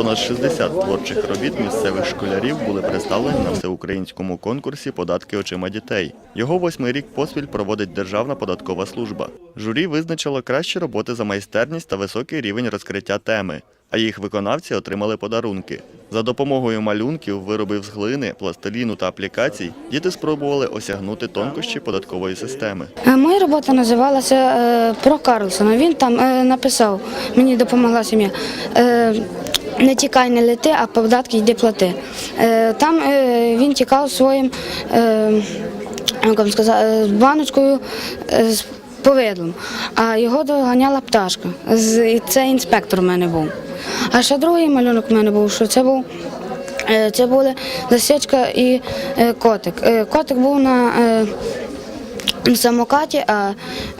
Понад 60 творчих робіт місцевих школярів були представлені на всеукраїнському конкурсі Податки очима дітей. Його восьмий рік поспіль проводить Державна податкова служба. Журі визначило кращі роботи за майстерність та високий рівень розкриття теми, а їх виконавці отримали подарунки. За допомогою малюнків, виробів з глини, пластиліну та аплікацій діти спробували осягнути тонкощі податкової системи. Е, Моя робота називалася е, про Карлсона. Він там е, написав, мені допомогла сім'я. Не тікай, не лети, а податки йди плати. Е, Там е, він тікав своїм е, баночкою з повидлом, а його доганяла пташка. Це інспектор у мене був. А ще другий малюнок у мене був, що це був. Це були лисичка і котик. Котик був на самокаті, а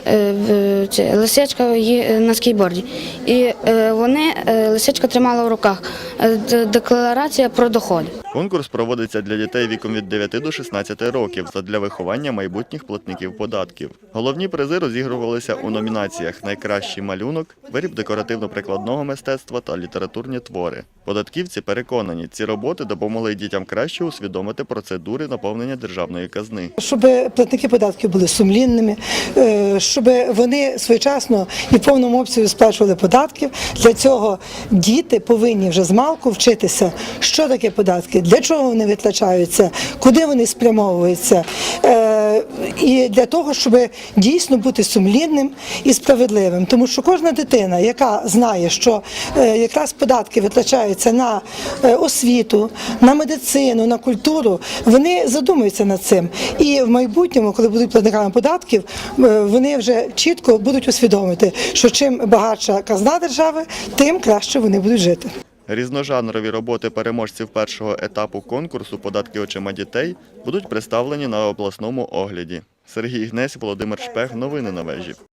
е, це, лисичка е, на скейтборді. І е, вони, е, лисичка тримала в руках е, декларація про доходи. Конкурс проводиться для дітей віком від 9 до 16 років задля виховання майбутніх платників податків. Головні призи розігрувалися у номінаціях Найкращий малюнок, виріб декоративно-прикладного мистецтва та літературні твори. Податківці переконані, ці роботи допомогли дітям краще усвідомити процедури наповнення державної казни. щоб платники податків були сумлінними, е, щоб вони своєчасно і в повному обсязі сплачували податків. Для цього діти повинні вже з малку вчитися, що таке податки, для чого вони витрачаються, куди вони спрямовуються. Е, І для того, щоб дійсно бути сумлінним і справедливим. Тому що кожна дитина, яка знає, що е, якраз податки витрачаються на е, освіту, на медицину, на культуру, вони задумуються над цим. І в майбутньому, коли будуть платниками податків, вони вже чітко будуть усвідомити, що чим багатша казна держави, тим краще вони будуть жити. Різножанрові роботи переможців першого етапу конкурсу Податки очима дітей будуть представлені на обласному огляді. Сергій Гнесь, Володимир Шпех. Новини на вежі.